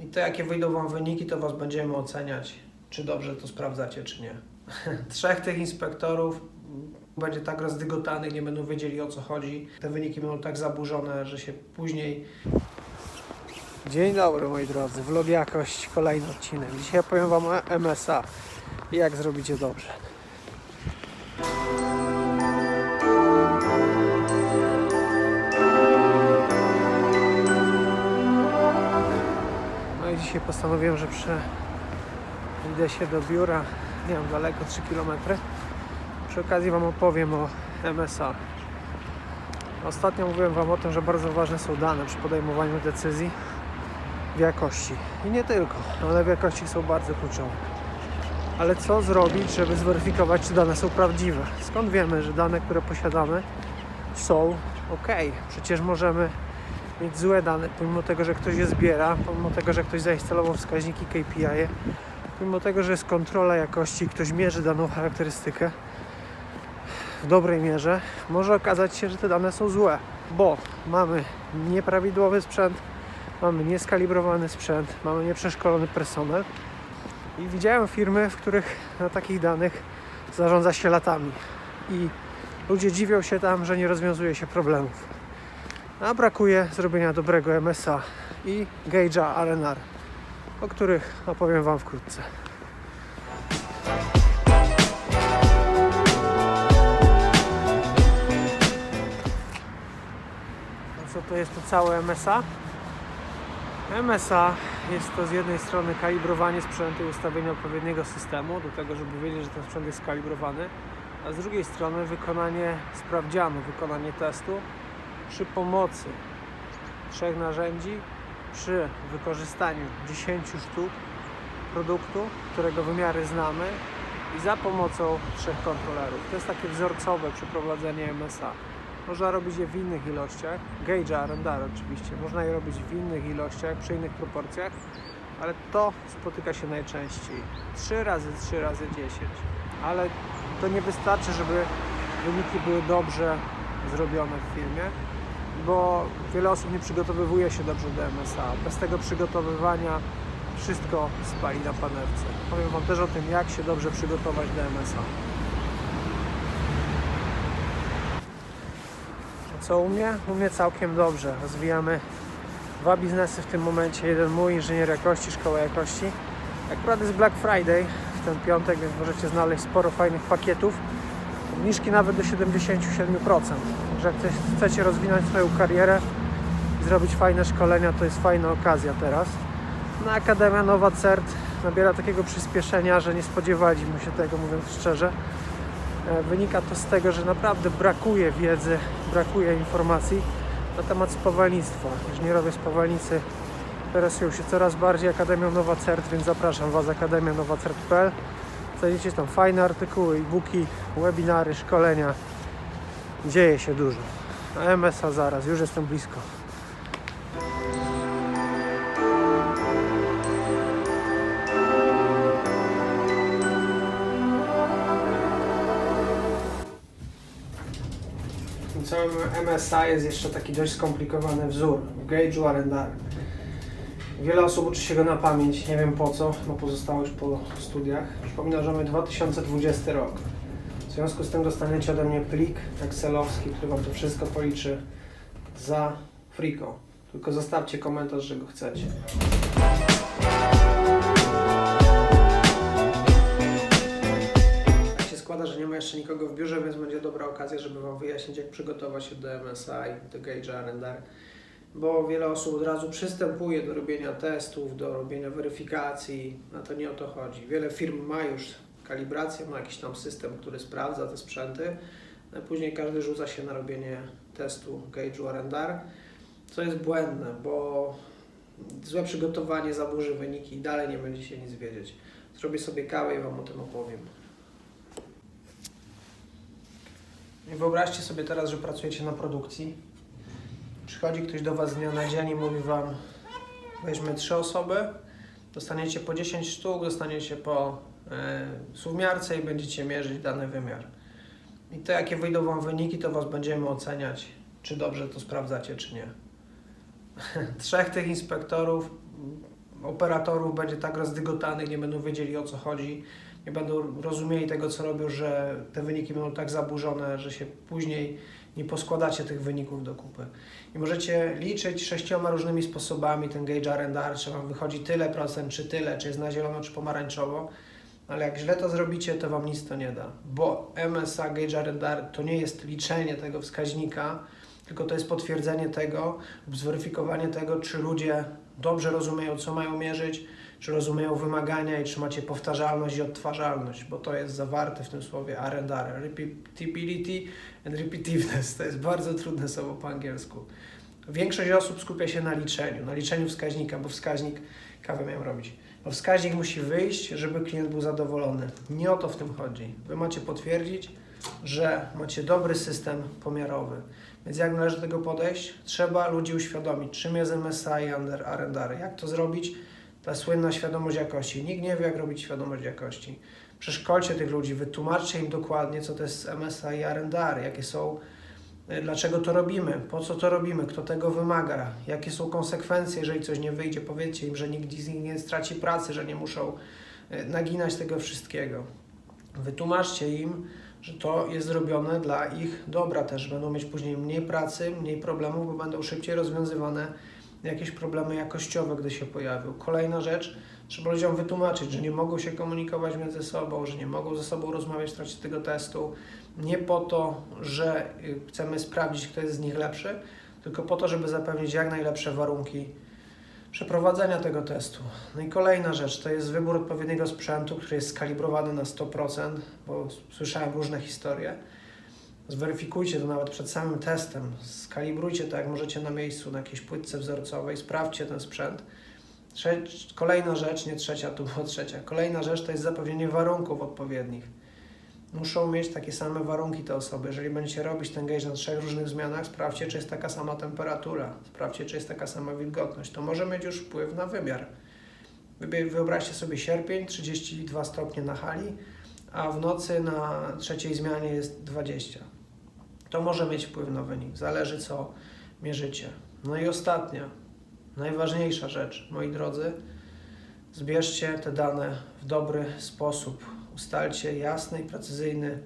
I to, jakie wyjdą Wam wyniki, to Was będziemy oceniać, czy dobrze to sprawdzacie, czy nie. Trzech tych inspektorów będzie tak rozdygotanych, nie będą wiedzieli o co chodzi. Te wyniki będą tak zaburzone, że się później... Dzień dobry moi drodzy, vlog jakość, kolejny odcinek. Dzisiaj powiem Wam o MSA i jak zrobicie dobrze. Postanowiłem, że przejdę się do biura, nie wiem, daleko 3 km. Przy okazji Wam opowiem o MSA. Ostatnio mówiłem Wam o tym, że bardzo ważne są dane przy podejmowaniu decyzji w jakości. I nie tylko, one w jakości są bardzo kluczowe. Ale co zrobić, żeby zweryfikować, czy dane są prawdziwe? Skąd wiemy, że dane, które posiadamy, są ok? Przecież możemy mieć złe dane, pomimo tego, że ktoś je zbiera, pomimo tego, że ktoś zainstalował wskaźniki KPI, pomimo tego, że jest kontrola jakości, ktoś mierzy daną charakterystykę w dobrej mierze, może okazać się, że te dane są złe, bo mamy nieprawidłowy sprzęt, mamy nieskalibrowany sprzęt, mamy nieprzeszkolony personel i widziałem firmy, w których na takich danych zarządza się latami i ludzie dziwią się tam, że nie rozwiązuje się problemów. A brakuje zrobienia dobrego MSA i Gage'a RNR, o których opowiem Wam wkrótce. No co to jest to całe MSA? MSA jest to z jednej strony kalibrowanie sprzętu i ustawienie odpowiedniego systemu do tego, żeby wiedzieć, że ten sprzęt jest skalibrowany, a z drugiej strony wykonanie sprawdzianu, wykonanie testu przy pomocy trzech narzędzi, przy wykorzystaniu 10 sztuk produktu, którego wymiary znamy i za pomocą trzech kontrolerów. To jest takie wzorcowe przeprowadzenie MSA. Można robić je w innych ilościach, gauge R&R oczywiście, można je robić w innych ilościach, przy innych proporcjach, ale to spotyka się najczęściej. 3 razy 3 razy 10. Ale to nie wystarczy, żeby wyniki były dobrze zrobione w filmie, bo wiele osób nie przygotowywuje się dobrze do MSA. Bez tego przygotowywania wszystko spali na panewce. Powiem Wam też o tym, jak się dobrze przygotować do MSA. Co u mnie? U mnie całkiem dobrze. Rozwijamy dwa biznesy w tym momencie. Jeden mój, inżynier jakości, szkoła jakości. Akurat jest Black Friday w ten piątek, więc możecie znaleźć sporo fajnych pakietów. Obniżki nawet do 77%. Że chcecie rozwinąć swoją karierę zrobić fajne szkolenia, to jest fajna okazja teraz. No, Akademia Nowa CERT nabiera takiego przyspieszenia, że nie spodziewaliśmy się tego, mówiąc szczerze. E, Wynika to z tego, że naprawdę brakuje wiedzy, brakuje informacji na temat spawalnictwa. Inżynierowie spawalnicy interesują się coraz bardziej Akademią Nowa CERT, więc zapraszam Was Akademia Nowa CERT.pl. Znajdziecie tam fajne artykuły, e-booki, webinary, szkolenia. Dzieje się dużo. A MSA zaraz, już jestem blisko. W całym MSA jest jeszcze taki dość skomplikowany wzór w Gage'u R&R. Wiele osób uczy się go na pamięć, nie wiem po co, bo pozostało już po studiach. Przypominam, że mamy 2020 rok. W związku z tym dostaniecie ode mnie plik excelowski, który Wam to wszystko policzy za friko. Tylko zostawcie komentarz, że go chcecie. Tak się składa, że nie ma jeszcze nikogo w biurze, więc będzie dobra okazja, żeby Wam wyjaśnić, jak przygotować się do MSI, do Gauge'a R&R bo wiele osób od razu przystępuje do robienia testów, do robienia weryfikacji, a to nie o to chodzi. Wiele firm ma już kalibrację, ma jakiś tam system, który sprawdza te sprzęty, no i później każdy rzuca się na robienie testu Gage'u R&R, co jest błędne, bo złe przygotowanie zaburzy wyniki i dalej nie będziecie nic wiedzieć. Zrobię sobie kawę i Wam o tym opowiem. I wyobraźcie sobie teraz, że pracujecie na produkcji Przychodzi ktoś do Was z dnia na dzień i mówi Wam, weźmy trzy osoby, dostaniecie po 10 sztuk, dostaniecie po e, suwmiarce i będziecie mierzyć dany wymiar. I to, jakie wyjdą Wam wyniki, to Was będziemy oceniać, czy dobrze to sprawdzacie, czy nie. Trzech tych inspektorów operatorów będzie tak rozdygotanych, nie będą wiedzieli o co chodzi, nie będą rozumieli tego, co robią, że te wyniki będą tak zaburzone, że się później nie poskładacie tych wyników do kupy. I możecie liczyć sześcioma różnymi sposobami ten gauge R&R, czy Wam wychodzi tyle procent, czy tyle, czy jest na zielono, czy pomarańczowo, ale jak źle to zrobicie, to Wam nic to nie da, bo MSA Gauge R&R to nie jest liczenie tego wskaźnika, tylko to jest potwierdzenie tego zweryfikowanie tego, czy ludzie dobrze rozumieją, co mają mierzyć, czy rozumieją wymagania i czy macie powtarzalność i odtwarzalność, bo to jest zawarte w tym słowie R&R, repeatability and repetitiveness, to jest bardzo trudne słowo po angielsku. Większość osób skupia się na liczeniu, na liczeniu wskaźnika, bo wskaźnik, kawę miałem robić, bo wskaźnik musi wyjść, żeby klient był zadowolony. Nie o to w tym chodzi. Wy macie potwierdzić, że macie dobry system pomiarowy. Więc jak należy do tego podejść? Trzeba ludzi uświadomić, czym jest MSA i R&R. Jak to zrobić? Ta słynna świadomość jakości. Nikt nie wie, jak robić świadomość jakości. Przeszkolcie tych ludzi, wytłumaczcie im dokładnie, co to jest MSA i R&R, jakie są, y, dlaczego to robimy, po co to robimy, kto tego wymaga, jakie są konsekwencje, jeżeli coś nie wyjdzie. Powiedzcie im, że nikt z nich nie straci pracy, że nie muszą y, naginać tego wszystkiego. Wytłumaczcie im, że to jest zrobione dla ich dobra też. Będą mieć później mniej pracy, mniej problemów, bo będą szybciej rozwiązywane jakieś problemy jakościowe, gdy się pojawią. Kolejna rzecz, trzeba ludziom wytłumaczyć, że nie mogą się komunikować między sobą, że nie mogą ze sobą rozmawiać w trakcie tego testu. Nie po to, że y, chcemy sprawdzić, kto jest z nich lepszy, tylko po to, żeby zapewnić jak najlepsze warunki przeprowadzenia tego testu. No i kolejna rzecz to jest wybór odpowiedniego sprzętu, który jest skalibrowany na 100%, bo słyszałem różne historie. Zweryfikujcie to nawet przed samym testem. Skalibrujcie to jak możecie na miejscu, na jakiejś płytce wzorcowej, sprawdźcie ten sprzęt. Kolejna rzecz, nie trzecia, tu była trzecia. Kolejna rzecz to jest zapewnienie warunków odpowiednich. Muszą mieć takie same warunki te osoby. Jeżeli będziecie robić ten gauge na trzech różnych zmianach, sprawdźcie, czy jest taka sama temperatura, sprawdźcie, czy jest taka sama wilgotność. To może mieć już wpływ na wymiar. Wyobraźcie sobie sierpień, 32 stopnie na hali, a w nocy na trzeciej zmianie jest 20. To może mieć wpływ na wynik, zależy co mierzycie. No i ostatnia, najważniejsza rzecz, moi drodzy, zbierzcie te dane w dobry sposób. Ustalcie jasny i precyzyjny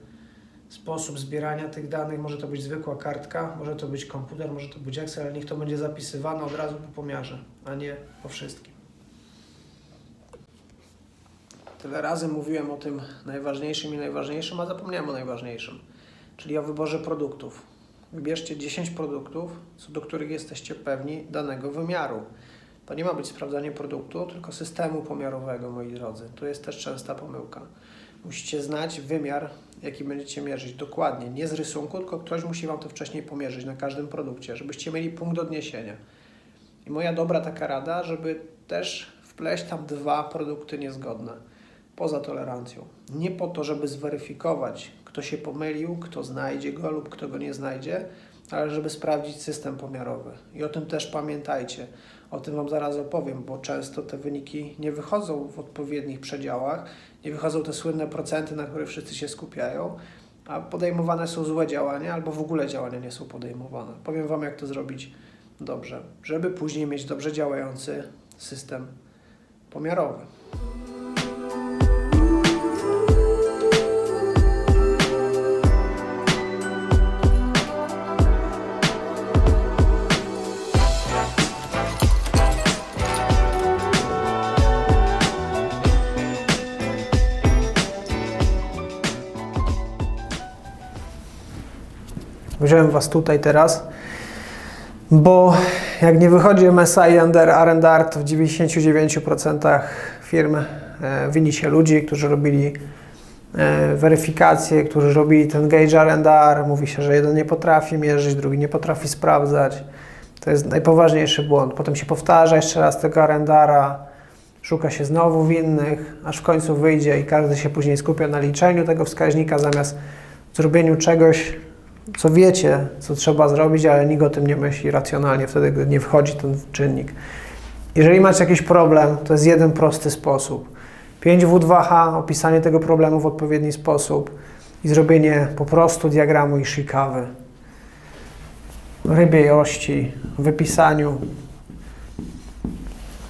sposób zbierania tych danych. Może to być zwykła kartka, może to być komputer, może to być Excel, ale niech to będzie zapisywane od razu po pomiarze, a nie po wszystkim. Tyle razy mówiłem o tym najważniejszym i najważniejszym, a zapomniałem o najważniejszym, czyli o wyborze produktów. Wybierzcie 10 produktów, co do których jesteście pewni danego wymiaru. To nie ma być sprawdzanie produktu, tylko systemu pomiarowego, moi drodzy. Tu jest też częsta pomyłka. Musicie znać wymiar, jaki będziecie mierzyć dokładnie, nie z rysunku, tylko ktoś musi Wam to wcześniej pomierzyć na każdym produkcie, żebyście mieli punkt odniesienia. I moja dobra taka rada, żeby też wpleść tam dwa produkty niezgodne, poza tolerancją. Nie po to, żeby zweryfikować, kto się pomylił, kto znajdzie go lub kto go nie znajdzie, ale żeby sprawdzić system pomiarowy. I o tym też pamiętajcie. O tym Wam zaraz opowiem, bo często te wyniki nie wychodzą w odpowiednich przedziałach, nie wychodzą te słynne procenty, na które wszyscy się skupiają, a podejmowane są złe działania albo w ogóle działania nie są podejmowane. Powiem Wam, jak to zrobić dobrze, żeby później mieć dobrze działający system pomiarowy. Wziąłem Was tutaj teraz, bo jak nie wychodzi MSI under R&R, to w 99% firm e, wini się ludzi, którzy robili e, weryfikację, którzy robili ten gauge R&R. Mówi się, że jeden nie potrafi mierzyć, drugi nie potrafi sprawdzać. To jest najpoważniejszy błąd. Potem się powtarza jeszcze raz tego R&R-a, szuka się znowu winnych, aż w końcu wyjdzie i każdy się później skupia na liczeniu tego wskaźnika zamiast zrobieniu czegoś, co wiecie, co trzeba zrobić, ale nikt o tym nie myśli racjonalnie, wtedy gdy nie wchodzi ten czynnik. Jeżeli macie jakiś problem, to jest jeden prosty sposób. 5W2H, opisanie tego problemu w odpowiedni sposób i zrobienie po prostu diagramu Ishikawy. Rybiej ości, wypisaniu.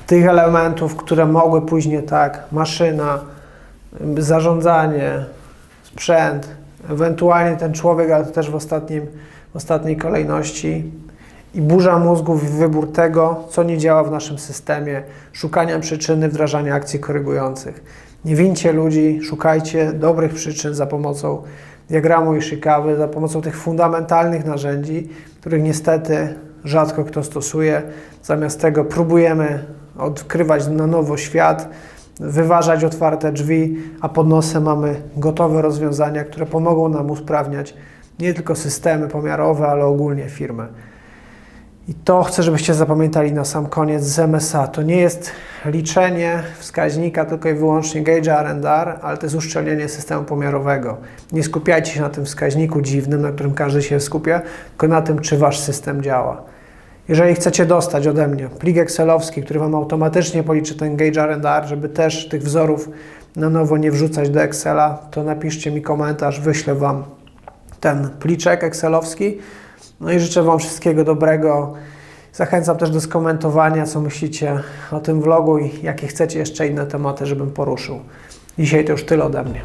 tych elementów, które mogły pójść nie tak, maszyna, zarządzanie, sprzęt, ewentualnie ten człowiek, ale to też w, ostatnim, w ostatniej kolejności i burza mózgów wybór tego, co nie działa w naszym systemie, szukania przyczyny, wdrażania akcji korygujących. Nie wincie ludzi, szukajcie dobrych przyczyn za pomocą diagramu Ishikawy, za pomocą tych fundamentalnych narzędzi, których niestety rzadko kto stosuje. Zamiast tego próbujemy odkrywać na nowo świat, wyważać otwarte drzwi, a pod nosem mamy gotowe rozwiązania, które pomogą nam usprawniać nie tylko systemy pomiarowe, ale ogólnie firmę. I to chcę, żebyście zapamiętali na sam koniec z MSA. To nie jest liczenie wskaźnika tylko i wyłącznie gauge'a R&R, ale to jest uszczelnienie systemu pomiarowego. Nie skupiajcie się na tym wskaźniku dziwnym, na którym każdy się skupia, tylko na tym, czy wasz system działa. Jeżeli chcecie dostać ode mnie plik Excelowski, który Wam automatycznie policzy ten gauge R&R, żeby też tych wzorów na nowo nie wrzucać do Excela, to napiszcie mi komentarz, wyślę Wam ten pliczek Excelowski. No i życzę Wam wszystkiego dobrego. Zachęcam też do skomentowania, co myślicie o tym vlogu i jakie chcecie jeszcze inne tematy, żebym poruszył. Dzisiaj to już tyle ode mnie.